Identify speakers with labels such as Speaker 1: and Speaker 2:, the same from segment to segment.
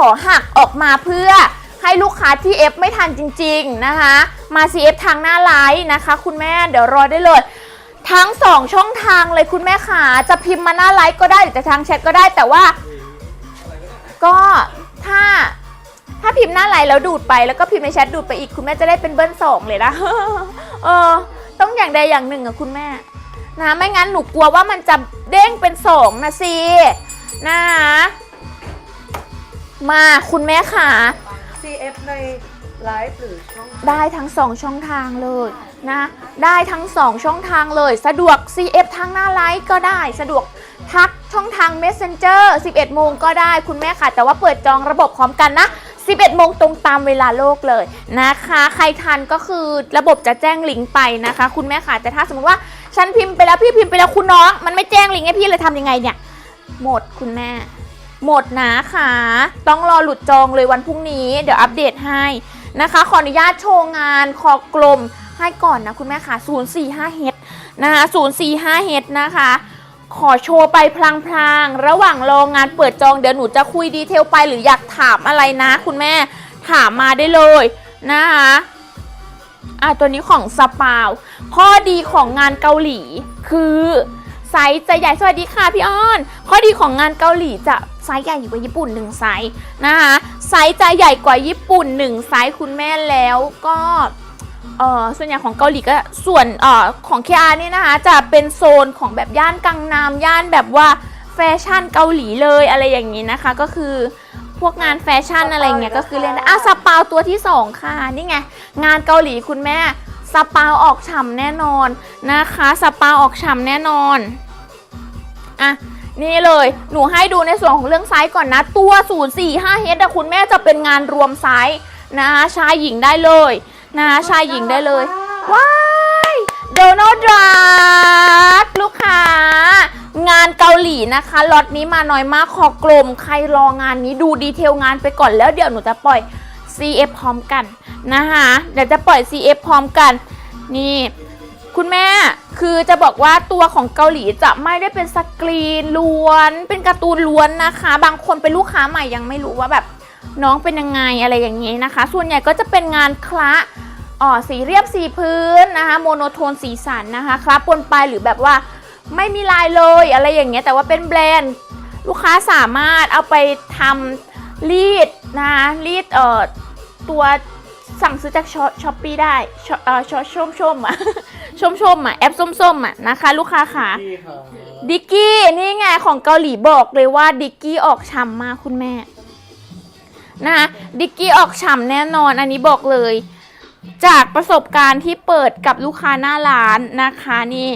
Speaker 1: ขอหักออกมาเพื่อให้ลูกค้าที่ F ไม่ทันจริง ๆนะคะ มา CF ทางหน้าไลน์นะคะ คุณแม่เดี๋ยวรอได้เลย ทั้ง 2 ช่องทางเลยคุณแม่ขาจะพิมพ์มาหน้าไลฟ์ก็ได้หรือจะทางแชทก็ได้แต่ว่า ก็ถ้าถ้าพิมพ์หน้าไลน์แล้วดูดไปแล้วก็พิมพ์ในแชทดูดไปอีกคุณแม่จะได้เป็นเบิ้ลสองเลยนะเออ ต้องอย่างใดอย่างหนึ่งอะคุณแม่ นะไม่งั้นหนูกลัวว่ามันจะเด้งเป็นสองนะสินะคะ มาคุณแม่ขา
Speaker 2: CF ในไลฟ์หรือช่อง
Speaker 1: ได้ทั้งสองช่องทางเลยนะ ได้ทั้งสองช่องทางเลย สะดวก CF ทางหน้าไลฟ์ก็ได้ สะดวกทักช่องทาง Messenger 11 โมงก็ได้คุณแม่ค่ะ แต่ว่าเปิดจองระบบพร้อมกันนะ 11 โมงตรงตามเวลาโลกเลยนะคะ ใครทันก็คือระบบจะแจ้งลิงก์ไปนะคะ คุณแม่ค่ะ แต่ถ้าสมมติว่าฉันพิมพ์ไปแล้วพี่พิมพ์ไปแล้วคุณน้อง มันไม่แจ้งลิงก์ให้พี่เลยทำยังไงเนี่ย หมดคุณแม่ หมดนะค่ะต้องรอหลุดจองเลยวันพรุ่งนี้ เดี๋ยวอัปเดตให้นะคะ ขออนุญาตโชว์งานคอกลมให้ก่อนนะคุณแม่ค่ะ 045เฮดนะคะ045เฮดนะคะ ขอโชว์ไปพลางๆ ระหว่างรองานเปิดจองเดี๋ยวหนูจะคุยดีเทลไปหรืออยากถามอะไรนะ คุณแม่ถามมาได้เลยนะคะอะตัวนี้ของสปาว ข้อดีของงานเกาหลีคือ ไซส์จะใหญ่สวัสดีค่ะพี่อ้อน ข้อดีของงานเกาหลีจะไซส์ใหญ่กว่าญี่ปุ่นหนึ่งไซส์นะคะไซส์จะใหญ่กว่าญี่ปุ่นหนึ่งไซส์คุณแม่แล้วก็เออส่วนใหญ่ของเกาหลีก็ส่วนเออของเคอานี่นะคะจะเป็นโซนของแบบย่านกังนามย่านแบบว่าแฟชั่นเกาหลีเลยอะไรอย่างนี้นะคะ ก็คือพวกงานแฟชั่นอะไรเงี้ยก็คือเรียนได้อะสปาวตัวที่สองค่ะ นี่ไง งานเกาหลีคุณแม่ สปาวออกฉ่ำแน่นอนนะคะ สปาวออกฉ่ำแน่นอน อะ นี่เลย หนูให้ดูในส่วนของเรื่องไซส์ก่อนนะ ตัว 045 h อะคุณแม่จะเป็นงานรวมไซส์นะคะชายหญิงได้เลยนะคะชายหญิงได้เลย ว้ายโดนัลด์ดักลูกค้างานเกาหลีนะคะล็อตนี้มาน้อยมากขอกลม ใครรองานนี้ดูดีเทลงานไปก่อนแล้วเดี๋ยวหนูจะปล่อย CF พร้อมกัน นะคะเดี๋ยวจะปล่อย CF พร้อมกัน นี่ คุณแม่คือจะบอกว่าตัวของเกาหลีจะไม่ได้เป็นสกรีนล้วน เป็นการ์ตูนล้วนนะคะ บางคนเป็นลูกค้าใหม่ยังไม่รู้ว่าแบบน้องเป็นยังไงอะไรอย่างนี้นะคะ ส่วนใหญ่ก็จะเป็นงานคละอ๋อสีเรียบสีพื้นนะคะ โมโนโทนสีสันนะคะคละปนไปหรือแบบว่าไม่มีลายเลยอะไรอย่างเงี้ยแต่ว่าเป็นแบรนด์ลูกค้าสามารถเอาไปทำรีดนะคะรีดเอ่อตัว สั่งซื้อจากช้อปปี้ได้ช้อเอ่อช้อชมชมๆอะชมชมๆอะแอปส้มๆอะนะคะ ลูกค้าค่ะ
Speaker 2: พี่ค่ะ
Speaker 1: ดิกกี้นี่ไงของเกาหลีบอกเลยว่าดิกกี้ออกฉ่ำมากคุณแม่นะคะดิกกี้ออกฉ่ำแน่นอนอันนี้บอกเลย จากประสบการณ์ที่เปิดกับลูกค้าหน้าร้านนะคะนี่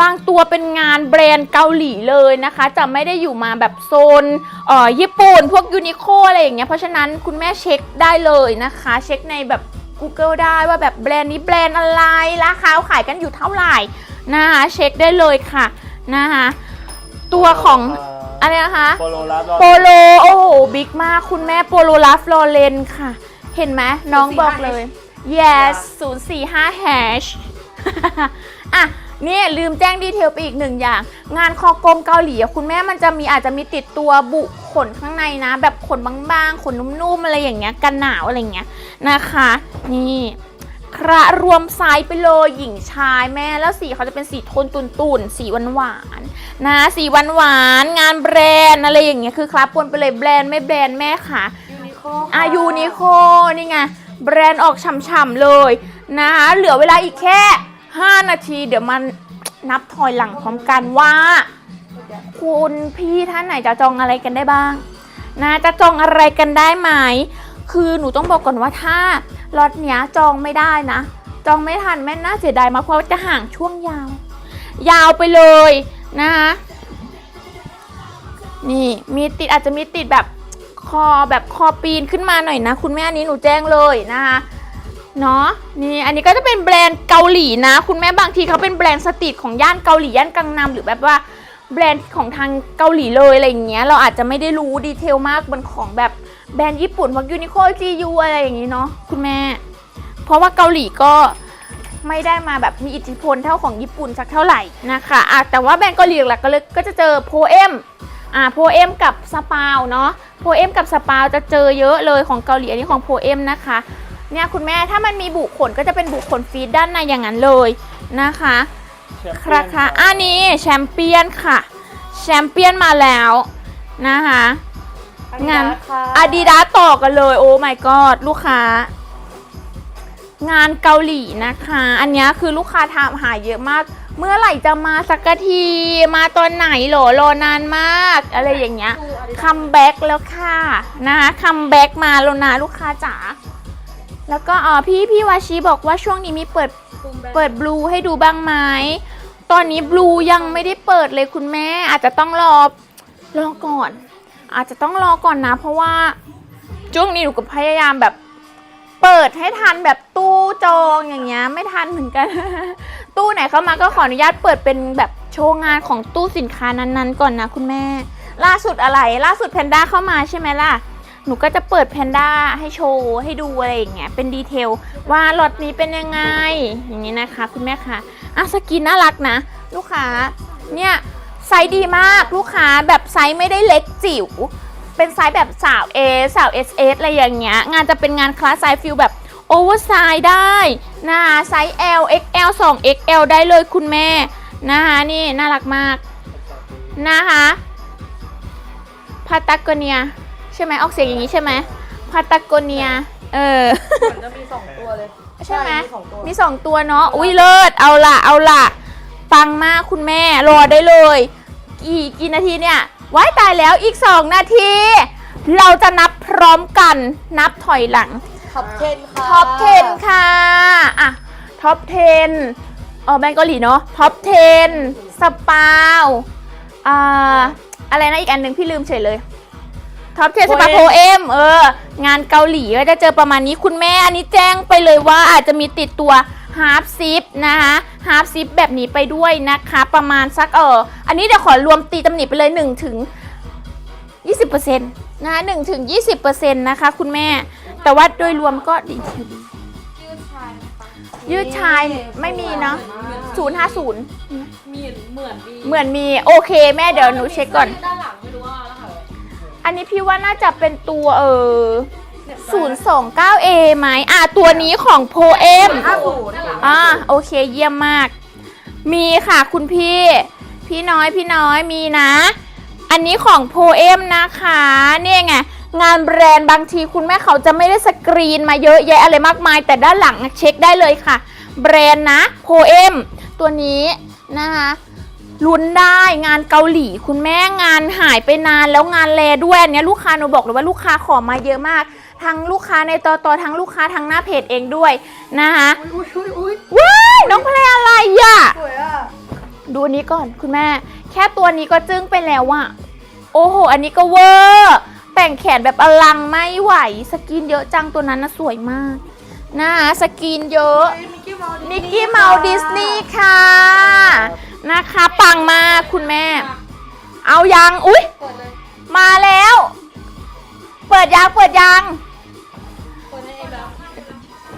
Speaker 1: บางตัวเป็นงานแบรนด์เกาหลีเลยนะคะ จะไม่ได้อยู่มาแบบโซนเอ่อญี่ปุ่นพวกยูนิโคอะไรอย่างเงี้ยเพราะฉะนั้นคุณแม่เช็คได้เลยนะคะ เช็คในแบบ Google ได้ว่าแบบแบรนด์นี้แบรนด์อะไรราคาขายกันอยู่เท่าไหร่นะคะเช็คได้เลยค่ะนะคะตัวของอะไรนะคะ
Speaker 2: โปโลรับ
Speaker 1: โปโลโอ้โหบิ๊กมากคุณแม่โปโลลาฟลอเรนค่ะ เห็นไหมน้องบอกเลย yes 045 hash อะ นี่ลืมแจ้งดีเทลไปอีกหนึ่งอย่าง งานคอกลมเกาหลีอะคุณแม่มันจะมีอาจจะมีติดตัวบุขนข้างในนะ แบบขนบางๆ ขนนุ่มๆอะไรอย่างเงี้ยกันหนาวอะไรอย่างเงี้ยนะคะ นี่คระรวมไซส์ไปเลยหญิงชายแม่แล้วสีเขาจะเป็นสีโทนตุนๆสีหวานๆนะสีหวานๆงานแบรนด์อะไรอย่างเงี้ยคือคลาปนไปเลยแบรนด์ไม่แบรนด์แม่ค่ะ
Speaker 2: ยูนิโค
Speaker 1: อายูนิโคนี่ไงแบรนด์ออกฉ่ำๆเลยนะคะเหลือเวลาอีกแค่ 5 นาทีเดี๋ยวมันนับถอยหลังพร้อมกันว่า คุณพี่ท่านไหนจะจองอะไรกันได้บ้างนะจะจองอะไรกันได้ไหม คือหนูต้องบอกก่อนว่าถ้าล็อตเนี้ยจองไม่ได้นะ จองไม่ทันแม่น่าเสียดายมากเพราะว่าจะห่างช่วงยาว ยาวไปเลยนะคะนี่มีติดอาจจะมีติดแบบคอแบบคอปีนขึ้นมาหน่อยนะ คุณแม่อันนี้หนูแจ้งเลยนะคะ เนาะนี่อันนี้ก็จะเป็นแบรนด์เกาหลีนะ คุณแม่บางทีเขาเป็นแบรนด์สตรีทของย่านเกาหลีย่านกังนำหรือแบบว่าแบรนด์ของทางเกาหลีเลยอะไรอย่างเงี้ยเราอาจจะไม่ได้รู้ดีเทลมากบนของแบบแบรนด์ญี่ปุ่นพวกยูนิโคจียูอะไรอย่างงี้เนาะคุณแม่ เพราะว่าเกาหลีก็ไม่ได้มาแบบมีอิทธิพลเท่าของญี่ปุ่นสักเท่าไหร่นะคะอะแต่ว่าแบรนด์เกาหลีหลักๆก็เลยก็จะเจอโพเอมอ่าโพเอมกับสปาวเนาะโพเอมกับสปาวจะเจอเยอะเลยของเกาหลีอันนี้ของโพเอมนะคะ เนี่ยคุณแม่ถ้ามันมีบุขนก็จะเป็นบุขนฟีดด้านในอย่างนั้นเลยนะคะราคาอันนี้แชมเปี้ยนค่ะ แชมเปี้ยนมาแล้วนะคะงานอาดิดาต่อกันเลยโอ้ my god ลูกค้า งานเกาหลีนะคะ อันเนี้ยคือลูกค้าถามหาเยอะมาก เมื่อไหร่จะมาสักทีมาตอนไหนเหรอรอนานมาก อะไรอย่างเงี้ยคัมแบ็กแล้วค่ะนะคะคัมแบ็กมาแล้วนะลูกค้าจ๋า แล้วก็อ๋อพี่พี่วาชิบอกว่าช่วงนี้มีเปิดเปิดบลูให้ดูบ้างไหมตอนนี้บลูยังไม่ได้เปิดเลยคุณแม่อาจจะต้องรอรอก่อน อาจจะต้องรอก่อนนะ เพราะว่าช่วงนี้หนูก็พยายามแบบเปิดให้ทันแบบตู้จองอย่างเงี้ยไม่ทันเหมือนกัน ตู้ไหนเข้ามาก็ขออนุญาตเปิดเป็นแบบโชว์งานของตู้สินค้านั้นๆ ก่อนนะคุณแม่ ล่าสุดอะไร ล่าสุดแพนด้าเข้ามาใช่ไหมล่ะ หนูก็จะเปิดแพนด้าให้โชว์ให้ดูอะไรอย่างเงี้ยเป็นดีเทลว่าล็อตนี้เป็นยังไง อย่างนี้นะคะ คุณแม่คะอะสกินน่ารักนะ ลูกค้าเนี่ยไซส์ดีมากลูกค้าแบบไซส์ไม่ได้เล็กจิ๋วเป็นไซส์แบบสาว A สาว SS อะไรอย่างเงี้ยงานจะเป็นงานคลาสไซส์ฟิลแบบโอเวอร์ไซส์ได้นะคะไซส์ L XL 2 XL ได้เลยคุณแม่นะคะนี่น่ารักมากนะคะพาตากเนีย ใช่ไหมออกเสียงอย่างนี้ใช่ไหมพาตาโกเนีย เออ
Speaker 2: เหมือนจะมีสองตัวเลย
Speaker 1: ใช่ไหม
Speaker 2: มีสองตัว
Speaker 1: มีสองตัวเนาะ อุ้ยเลิศ เอาละเอาละปังมากคุณแม่ รอได้เลย กี่กี่นาทีเนี่ยว้ายตายแล้วอีก 2 นาที เราจะนับพร้อมกัน นับถอยหลัง
Speaker 2: ท็อปเทนค่ะ
Speaker 1: ท็อป 10 ค่ะ อะ ท็อป 10อ๋อแบงก์เกาหลีเนาะ ท็อป 10 สปาว อ่า อะไรนะอีกอันหนึ่งพี่ลืมเฉยเลย ท็อป10สปาโพเอมเออ งานเกาหลีก็จะเจอประมาณนี้คุณแม่อันนี้แจ้งไปเลยว่าอาจจะมีติดตัวฮาร์ z ซิปนะคะฮาร์ z ซิปแบบนี้ไปด้วยนะคะ ประมาณสักเอออันนี้เดี๋ยวขอรวมตีตำหนิไปเลย1ถึง20%นะคะ1ถึง20%นะคะคุณแม่ แต่ว่าโดยรวมก็ดียืดชายไม่มีเนาะ050
Speaker 3: มีเหมือนดี
Speaker 1: เหมือนมี โอเคแม่เดี๋ยวหนูเช็คก่อน
Speaker 3: ด้านหลังไม่รู้ว่าแล้วค่ะ
Speaker 1: อันนี้พี่ว่าน่าจะเป็นตัวเออ 029A ไหมอะตัวนี้ของโพเอมอ่าโอเคเยี่ยมมาก มีค่ะคุณพี่ พี่น้อยพี่น้อยมีนะ อันนี้ของโพเอมนะคะเนี่ยไงงานแบรนด์บางทีคุณแม่เขาจะไม่ได้สกรีนมาเยอะแยะอะไรมากมาย แต่ด้านหลังเช็คได้เลยค่ะ แบรนด์นะโพเอมตัวนี้นะคะ ลุ้นได้งานเกาหลี คุณแม่งานหายไปนานแล้วงานแลด้วยอันเนี้ยลูกค้าหนูบอกเลยว่าลูกค้าขอมาเยอะมาก ทั้งลูกค้าในตอตอทั้งลูกค้าทั้งหน้าเพจเองด้วยนะคะ
Speaker 2: อุ้ยอุ้ยอุ้ย
Speaker 1: ว้ายน้องเพลงอะไรอะ
Speaker 2: สวยอะ
Speaker 1: ดูอันนี้ก่อนคุณแม่ แค่ตัวนี้ก็จึ้งไปแล้วอะโอ้โห อันนี้ก็เวอร์แต่งแขนแบบอลังไม่ไหว สกินเยอะจังตัวนั้นนะสวยมากนะคะสกินเยอะ
Speaker 2: มิกกี้เมาส์
Speaker 1: นิกกี้เมาดิสนีย์ค่ะ นะคะปังมากคุณแม่ เอายังอุ๊ย
Speaker 3: เปิดเลย
Speaker 1: มาแล้ว เปิดยังเปิดยัง
Speaker 3: เปิดให้เองแล้ว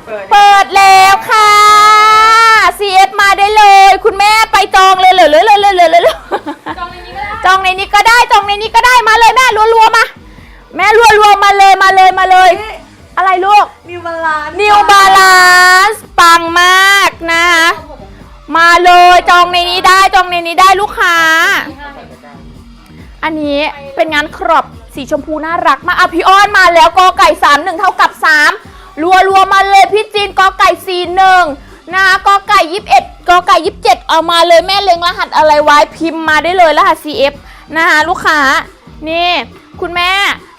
Speaker 2: เปิด
Speaker 1: เปิดแล้วค่ะ CS มาได้เลย คุณแม่ไปจองเลยเลยเลยเลยเลยเลยเลย
Speaker 3: จองในนี้ก็ได้
Speaker 1: จองในนี้ก็ได้จองในนี้ก็ได้มาเลยแม่รัวๆมา แม่รัวๆมาเลยมาเลยมาเลย อะไรลูก
Speaker 2: นิวบาลาน
Speaker 1: New Balance ปังมากนะคะ มาเลยจองในนี้ได้จองในนี้ได้ลูกค้า อันนี้เป็นงานครอบสีชมพูน่ารักมากอะพี่อ้อนมาแล้วกอไก่สามหนึ่งเท่ากับสามรัวรัวมาเลยพี่จีนกอไก่สี่หนึ่งนะคะกอไก่ยี่สิบเอ็ดกอไก่ยี่สิบเจ็ดเอามาเลยแม่เล็งรหัสอะไรไว้พิมพ์มาได้เลยรหัส CF นะคะลูกค้านี่ คุณแม่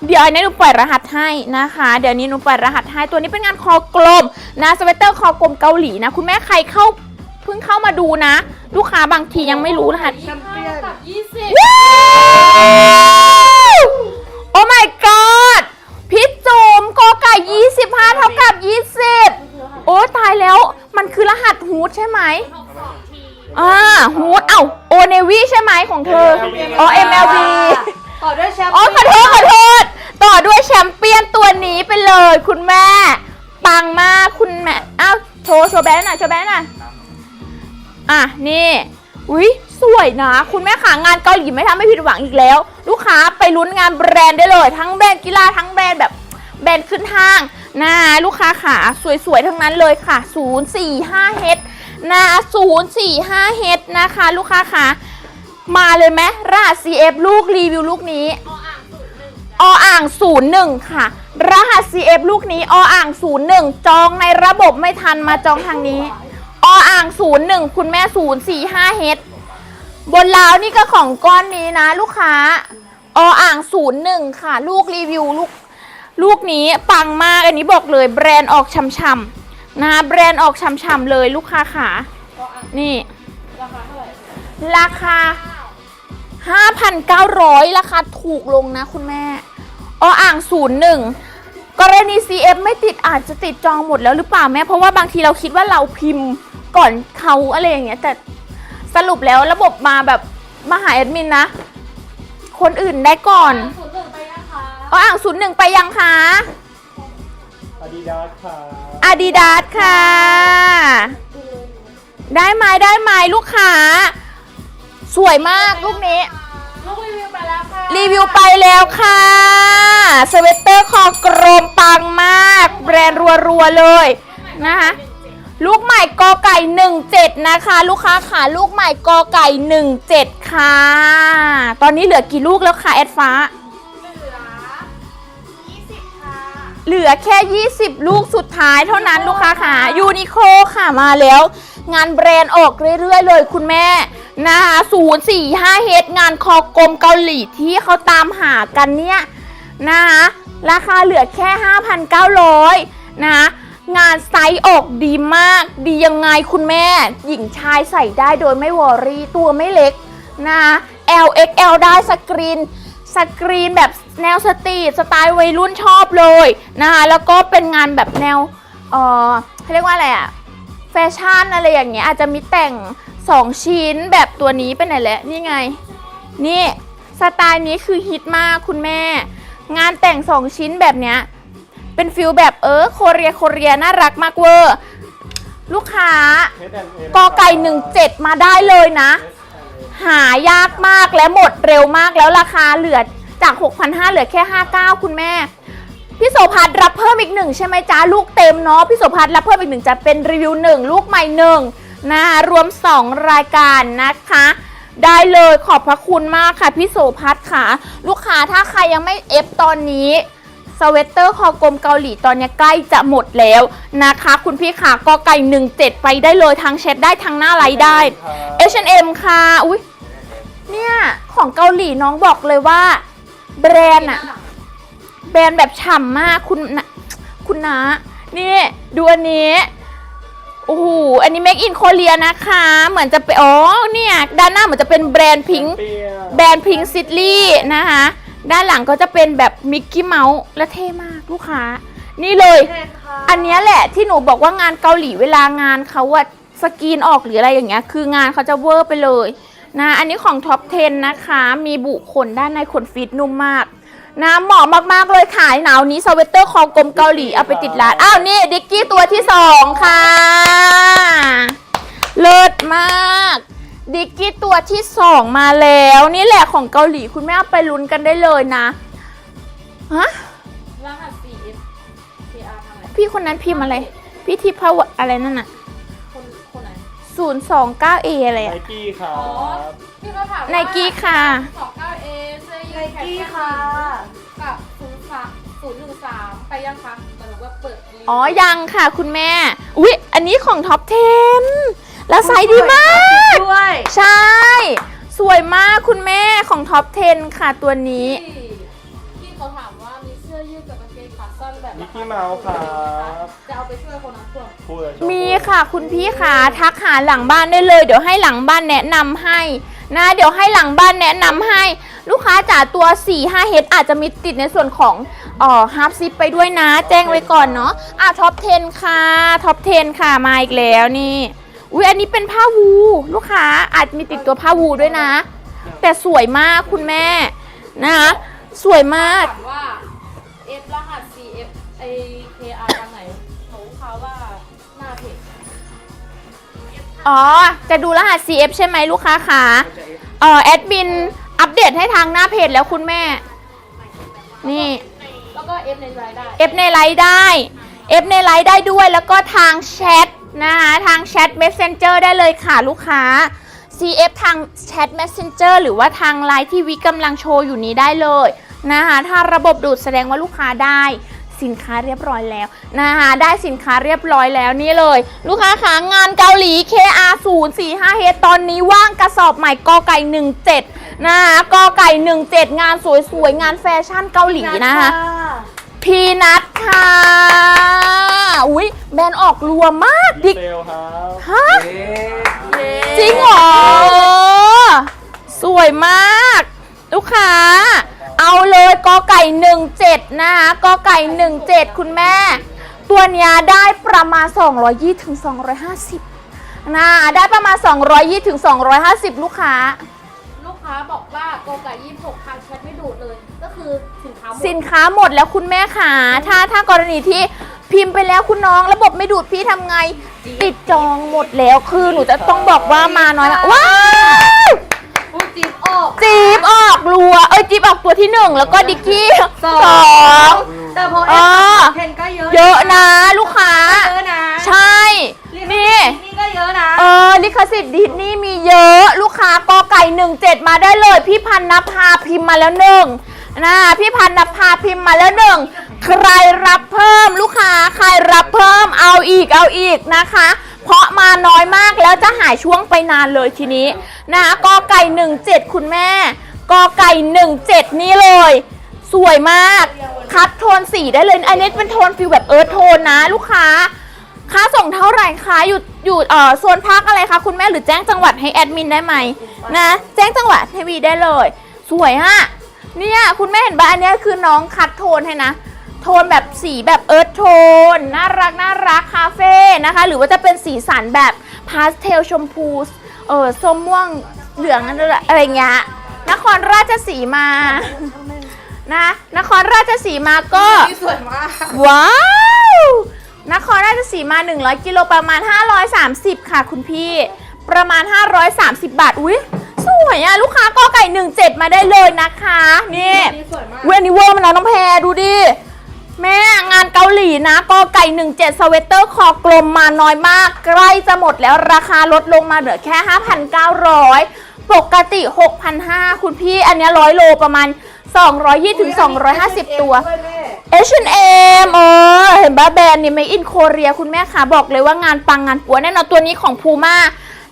Speaker 1: เดี๋ยวอันนี้หนูปล่อยรหัสให้นะคะ เดี๋ยวนี้หนูปล่อยรหัสให้ตัวนี้เป็นงานคอกลมนะสเวตเตอร์คอกลมเกาหลีนะ คุณแม่ใครเข้า เพิ่งเข้ามาดูนะ ลูกค้าบางทียังไม่รู้รหัส
Speaker 2: แชมเปี้ยน
Speaker 3: กับยี่สิบ
Speaker 1: ว้าวโอ้ my god พี่จุ๋มกอไก่25 เท่ากับ 20 โอ้ตายแล้ว มันคือรหัสฮูดใช่ไหม
Speaker 3: หกสองที
Speaker 1: อ่าฮูดเอ้าโอเนวีใช่ไหมของเธอ อ๋อ MLB
Speaker 2: ต่อด้วยแชม
Speaker 1: อ๋อ
Speaker 2: เปี้ยน
Speaker 1: ขอโทษขอโทษ ต่อด้วยแชมเปี้ยนตัวนี้ไปเลยคุณแม่ ปังมากคุณแม่ อ้าว โชว์โชว์แบรนด์หน่อยโชว์แบรนด์หน่อย อะนี่อุ้ยสวยนะ คุณแม่ขางานเกาหลีไม่ทำให้ผิดหวังอีกแล้ว ลูกค้าไปลุ้นงานแบรนด์ได้เลย ทั้งแบรนด์กีฬาทั้งแบรนด์แบบแบรนด์ขึ้นห้างนะลูกค้าขาสวยๆ ทั้งนั้นเลยค่ะ 045เฮดนะ045เฮดนะคะ ลูกค้าขามาเลยไหมรหัส CF ลูกรีวิวลูกนี้ออ่าง 01 ค่ะ รหัส CF ลูกนี้ออ่าง 01 จองในระบบไม่ทันมาจองทางนี้ ออ่าง01คุณแม่045เฮดบนลาวนี่ก็ของก้อนนี้นะ ลูกค้าออ่าง01ค่ะ ลูกรีวิวลูกลูกนี้ปังมากอันนี้บอกเลยแบรนด์ออกช่ำๆนะแบรนด์ออกช่ำๆเลยลูกค้าขานี่
Speaker 3: ราคาเท่าไหร่
Speaker 1: ราคา 5,900 ราคาถูกลงนะคุณแม่ออ่าง01กรณี CF ไม่ติดอาจจะติดจองหมดแล้วหรือเปล่าแม่ เพราะว่าบางทีเราคิดว่าเราพิมพ์ ก่อนเขาอะไรอย่างเงี้ยแต่สรุปแล้วระบบมาแบบมาหาแอดมินนะ คนอื่นได้ก่อน
Speaker 3: ศูนย์หนึ่งไปนะคะ
Speaker 1: ออ่าง01ไปยังคะ
Speaker 4: อาดิดาสค่ะ
Speaker 1: อาดิดาสค่ะ ได้ไหมได้ไหมลูกค้า สวยมากลูกนี้
Speaker 3: ลูกรีวิวไปแล้วค่ะ
Speaker 1: รีวิวไปแล้วค่ะ สเวตเตอร์คอกรมปังมาก แบรนด์รัวๆเลยนะคะ ลูกใหม่กอไก่ 17 นะคะ ลูกค้าขาลูกใหม่กอไก่ 17 ค่ะ ตอนนี้เหลือกี่ลูกแล้วคะแอดฟ้า เหลือแค่ 20 ลูกสุดท้ายเท่านั้นลูกค้าค่ะยูนิโคค่ะมาแล้ว งานแบรนด์ออกเรื่อยๆ เลยคุณแม่นะคะ045เฮดงานคอกลมเกาหลีที่เขาตามหากันเนี่ยนะคะราคาเหลือแค่ 5,900 นะคะ งานไซส์ออกดีมาก ดียังไงคุณแม่ หญิงชายใส่ได้โดยไม่วอรี่ตัวไม่เล็กนะ LXL ได้สกรีนสกรีนแบบแนวสตรีทสไตล์วัยรุ่นชอบเลยนะคะแล้วก็เป็นงานแบบแนวเออเขาเรียกว่าอะไรอะแฟชั่นอะไรอย่างเงี้ยอาจจะมีแต่ง 2 ชิ้นแบบตัวนี้เป็นไหนแหละนี่ไง นี่สไตล์นี้คือฮิตมากคุณแม่ งานแต่ง 2 ชิ้นแบบเนี้ย เป็นฟิลแบบเออโคเรียโคเรียน่ารักมากเวอร์ ลูกค้ากอไก่ 17 มาได้เลยนะ หายากมากและหมดเร็วมากแล้วราคาเหลือจาก 6,500 เหลือแค่ 59 คุณแม่ พี่โสภัทรรับเพิ่มอีกหนึ่งใช่ไหมจ้าลูกเต็มเนาะพี่โสภัทรรับเพิ่มอีกหนึ่งจะเป็นรีวิวหนึ่งลูกใหม่หนึ่งนะคะรวม 2 รายการนะคะ ได้เลยขอบพระคุณมากค่ะพี่โสภัทรค่ะ ลูกค้าถ้าใครยังไม่เอฟตอนนี้ สเวตเตอร์คอกลมเกาหลีตอนนี้ใกล้จะหมดแล้วนะคะ คุณพี่ค่ะกอไก่17 ไปได้เลยทางแชทได้ทางหน้าไลน์ได้ H&M ค่ะอุ้ยเนี่ยของเกาหลีน้องบอกเลยว่า แบรนด์อะแบรนด์แบบฉ่ำมากคุณนะคุณนะนี่ดูอันนี้โอ้โหอันนี้ Make in Korea นะคะ เหมือนจะเป็นอ๋อเนี่ยด้านหน้าเหมือนจะเป็นแบรนด์พิงค์แบรนด์พิงซิตลี่นะคะ ด้านหลังก็จะเป็นแบบมิกกี้เมาส์และเท่มากลูกค้า นี่เลย อันเนี้ยแหละที่หนูบอกว่างานเกาหลีเวลางานเขาอะสกรีนออกหรืออะไรอย่างเงี้ย คืองานเขาจะเวอร์ไปเลยนะ อันนี้ของท็อป 10 นะคะ มีบุขนด้านในขนฟิตนุ่มมากนะเหมาะมากๆเลยขายหนาวนี้สเวตเตอร์คอกลมเกาหลีเอาไปติดร้าน อ้าวนี่ดิกกี้ตัวที่สองค่ะ เลิศมาก ดิกกี้ตัวที่สองมาแล้ว นี่แหละของเกาหลีคุณแม่เอาไปลุ้นกันได้เลยนะ ฮะ
Speaker 3: รหัส 4F KR ทำอะไร
Speaker 1: พี่คนนั้นพิมพ์อะไร พี่ทิพวอะไรนั่นน่ะ
Speaker 3: คนคนไหน
Speaker 1: 029A อะไร
Speaker 4: ไน
Speaker 1: อะ
Speaker 4: กี้ครั
Speaker 3: อ๋อบพี่เขาถามว่า
Speaker 1: ไนกี้ค่ะ
Speaker 3: 29A เสื้อยื
Speaker 2: ไน
Speaker 3: ดแขน
Speaker 2: กี้
Speaker 3: สั้น
Speaker 2: ค่ะ
Speaker 3: กับ03 013 ไปยังคะแต่หนูว่าเปิดรีวิว
Speaker 1: อ๋อ ยังค่ะคุณแม่ อุ๊ย อันนี้ของท็อป10 แล้วไซส์ดีมาก
Speaker 2: ด้วย
Speaker 1: ใช่ สวยมากคุณแม่ของท็อป 10 ค่ะตัวนี้
Speaker 3: ที่ที่เขาถามว่ามีเสื้อยืดกับกางเกงขาสั้นแบบ
Speaker 4: มิกกี้เมาส์ครับ
Speaker 3: จะเอาไปช่วยคนน้ำท่วม
Speaker 4: พูดเลยชอบ
Speaker 1: มีค่ะคุณพี่ขาทักหาหลังบ้านได้เลย เดี๋ยวให้หลังบ้านแนะนำให้นะเดี๋ยวให้หลังบ้านแนะนำให้ ลูกค้าจ๋าตัว 4 5เฮดอาจจะมีติดในส่วนของอ๋อฮาร์ปซิปไปด้วยนะ แจ้งไว้ก่อนเนาะอะท็อป 10 ค่ะท็อป 10 ค่ะมาอีกแล้วนี่ อุ้ยอันนี้เป็นผ้าวู ลูกค้าอาจมีติดตัวผ้าวูด้วยนะ แต่สวยมากคุณแม่นะคะสวยมาก
Speaker 3: ถามว่า F รหัส CF ไอ KR ทางไหนหนูเขาว่าหน้าเพจ
Speaker 1: อ๋อ จะดูรหัส CF ใช่ไหมลูกค้าขาเอ่อแอดมินอัปเดตให้ทางหน้าเพจแล้วคุณแม่ นี่
Speaker 3: แล้วก็เอฟในรายได้
Speaker 1: เอฟในไลน์ได้เอฟในไลน์ได้ด้วยแล้วก็ทางแชท นะคะทางแชท Messenger ได้เลยค่ะลูกค้า CF ทางแชท Messenger หรือว่าทางไลน์ที่วิกำลังโชว์อยู่นี้ได้เลยนะคะถ้าระบบดูดแสดงว่าลูกค้าได้สินค้าเรียบร้อยแล้วนะคะได้สินค้าเรียบร้อยแล้วนี่เลย ลูกค้าขางานเกาหลี KR 0 4 5 h ตอนนี้ว่างกระสอบใหม่กอไก่ 17 นะคะกอไก่ 17 งานสวยๆ งานแฟชั่นเกาหลีนะคะ พีนัทค่ะ อุ้ยแบรนด์ออกรัวมากดิก
Speaker 4: เซลครับ
Speaker 1: ฮะ จริงเหรอ สวยมาก ลูกค้า เอาเลยกอไก่ 17 นะคะกอไก่ 17 คุณแม่ ตัวเนี้ยได้ประมาณ 220ถึง250นะได้ประมาณ 220ถึง250 ลูกค้า
Speaker 3: ลูกค้าบอกว่าโกไก่ยี่สิบหกทางแชทไม่ดูดเลย ก็คือสินค้าหมด
Speaker 1: สินค้าหมดแล้วคุณแม่ค่ะถ้าถ้ากรณีที่พิมพ์ไปแล้วคุณน้อง ระบบไม่ดูดพี่ทำไง ติดจองหมดแล้วคือหนูจะต้องบอกว่ามาน้อยมากว้าว
Speaker 2: พูดจีบออก
Speaker 1: จี๊บออกรัวเอ้ยจี๊บออกตัวที่หนึ่งแล้วก็ดิกกี้
Speaker 2: ส
Speaker 1: ส
Speaker 2: อ
Speaker 1: อง
Speaker 2: แต่พอ
Speaker 1: เอ
Speaker 2: เอ็
Speaker 1: อ
Speaker 2: เทนก็เยอะ
Speaker 1: เยอะนะลูกค้า
Speaker 2: เยอะนะ
Speaker 1: ใช่นี่
Speaker 2: นี่ก็เยอะนะ
Speaker 1: เออลิขสิทธิ์ดิสนี่มีเยอะ ลูกค้ากอไก่หนึ่งเจ็ดมาได้เลย พี่พันนภาพิมพ์มาแล้วหนึ่ง นะพี่พันนภาพิมพ์มาแล้วหนึ่งใครรับเพิ่มลูกค้าใครรับเพิ่มเอาอีกเอาอีกนะคะ เพราะมาน้อยมากแล้วจะหายช่วงไปนานเลยทีนี้นะคะกอไก่หนึ่งเจ็ดคุณแม่กอไก่หนึ่งเจ็ดนี่เลย สวยมากคัดโทนสีได้เลยอันนี้เป็นโทนฟิลแบบเอิร์ธโทนนะลูกค้าค่าส่งเท่าไหร่คะอยู่อยู่เอ่อโซนภาคอะไรคะคุณแม่หรือแจ้งจังหวัดให้แอดมินได้ไหมนะ แจ้งจังหวัดให้วีได้เลย สวยฮะ เนี่ย คุณแม่เห็นปะอันเนี้ยคือน้องคัดโทนให้นะ โทนแบบสีแบบเอิร์ธโทน น่ารักน่ารักคาเฟ่นะคะ หรือว่าจะเป็นสีสันแบบพาสเทลชมพูเออส้มม่วงเหลืองอะไรเงี้ยนครราชสีมานะนครราชสีมาก็
Speaker 2: นี่สวยมาก
Speaker 1: ว้าวนครราชสีมา 100 กิโลประมาณ 530 ค่ะคุณพี่ ประมาณ 530 บาท อุ๊ย สวยอะลูกค้ากอไก่17มาได้เลยนะคะ นี่
Speaker 2: นี่สวยมาก
Speaker 1: เวยนนิเวอร์มันนะน้องแพรดูดิ แม่งานเกาหลีนะกอไก่17สเวตเตอร์คอกลมมาน้อยมาก ใกล้จะหมดแล้วราคาลดลงมาเหลือแค่5,900ปกติ 6,500 คุณพี่ อันเนี้ร้อยโลประมาณ 220ถึง250 ตัว H&M เออเห็นบ้าแบรนด์นี่ไม่อินโคเรียคุณแม่คะบอกเลยว่างานปังงานปัวแน่นอนตัวนี้ของพูม่า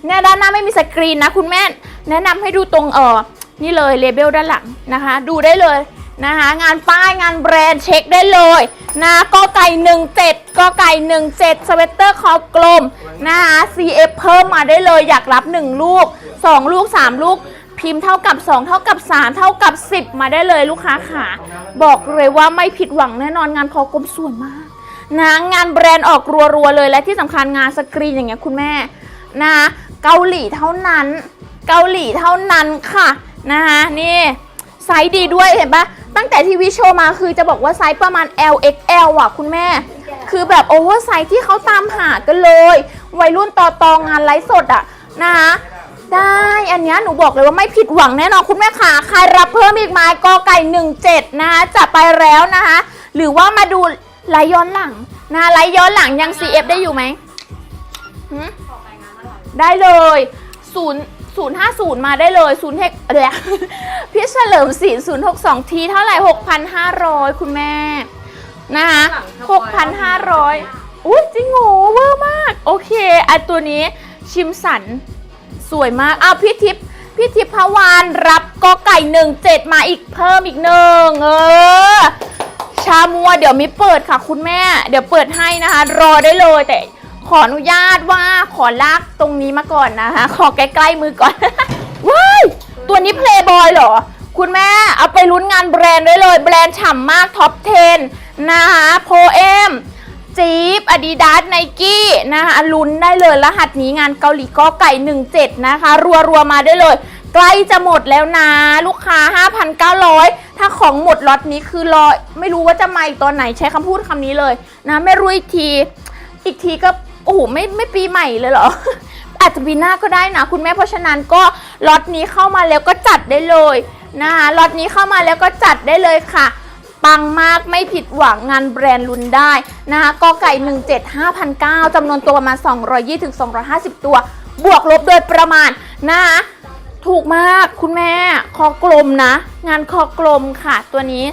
Speaker 1: เนี่ยด้านหน้าไม่มีสกรีนนะคุณแม่ แนะนำให้ดูตรงเออนี่เลยเลเบลด้านหลังนะคะ ดูได้เลยนะคะ งานป้ายงานแบรนด์เช็คได้เลยนะกอไก่17กอไก่17สเวตเตอร์คอกลมนะคะ CF เพิ่มมาได้เลยอยากรับ 1 ลูก 2 ลูก 3 ลูกพิมพ์เท่ากับ 2 เท่ากับ 3 เท่ากับ 10 มาได้เลยลูกค้าค่ะ บอกเลยว่าไม่ผิดหวังแน่นอนงานคอกลมสวยมากนะงานแบรนด์ออกรัวๆเลยและที่สำคัญงานสกรีนอย่างเงี้ยคุณแม่นะ เกาหลีเท่านั้น เกาหลีเท่านั้นค่ะนะคะนี่ไซส์ดีด้วยเห็นปะตั้งแต่ที่วีโชมาคือจะบอกว่าไซส์ประมาณ LXL อะคุณแม่ คือแบบโอเวอร์ไซส์ที่เขาตามหากันเลย วัยรุ่นต่อตองงานไลฟ์สดอะนะคะได้ อันเนี้ยหนูบอกเลยว่าไม่ผิดหวังแน่นอนคุณแม่ขาใครรับเพิ่มอีกไหมกอไก่ 17 นะคะจะไปแล้วนะคะ หรือว่ามาดูไลย้อนหลังนะไลย้อนหลังยัง CF ได้อยู่ไหมหืม ได้เลย0 050 มาได้เลย0เทคเดี๋ยวพี่เฉลิมศรี062 ทีเท่าไหร่ 6,500 คุณแม่ นะคะ6,500 อุ้ยจริงโหเวอร์มาก โอเคอันตัวนี้ชิมสัน สวยมาก อ้าวพี่ทิพย์พี่ทิพย์พวานรับกอไก่หนึ่งเจ็ดมาอีกเพิ่มอีกหนึ่งเออ ชามัวเดี๋ยวมิเปิดค่ะคุณแม่ เดี๋ยวเปิดให้นะคะ รอได้เลยแต่ ขออนุญาตว่าขอลากตรงนี้มาก่อนนะคะ ขอใกล้ๆมือก่อน ว้ายตัวนี้เพลย์บอยเหรอ คุณแม่เอาไปลุ้นงานแบรนด์ได้เลย แบรนด์ฉ่ำมากท็อป 10 นะคะโพเอมจี๊บอาดิดาสไนกี้นะคะลุ้นได้เลยรหัสนี้งานเกาหลีก็ไก่ 17 นะคะรัวรัวๆ มาได้เลย ใกล้จะหมดแล้วนะ ลูกค้า 5,900 ถ้าของหมดล็อตนี้คือรอ ไม่รู้ว่าจะมาอีกตอนไหนใช้คำพูดคำนี้เลยนะ ไม่รู้อีกที อีกทีก็ อ้โหไม่ไม่ปีใหม่เลยเหรอ อาจจะปีหน้าก็ได้นะ คุณแม่เพราะฉะนั้นก็ล็อตนี้เข้ามาแล้วก็จัดได้เลยนะคะล็อตนี้เข้ามาแล้วก็จัดได้เลยค่ะปังมากไม่ผิดหวังงานแบรนด์ลุนได้นะคะกอไก่ 175,009จำนวนตัวประมาณ 220ถึง250 ตัว บวกลบโดยประมาณนะคะถูกมากคุณแม่คอกลมนะ งานคอกลมค่ะตัวนี้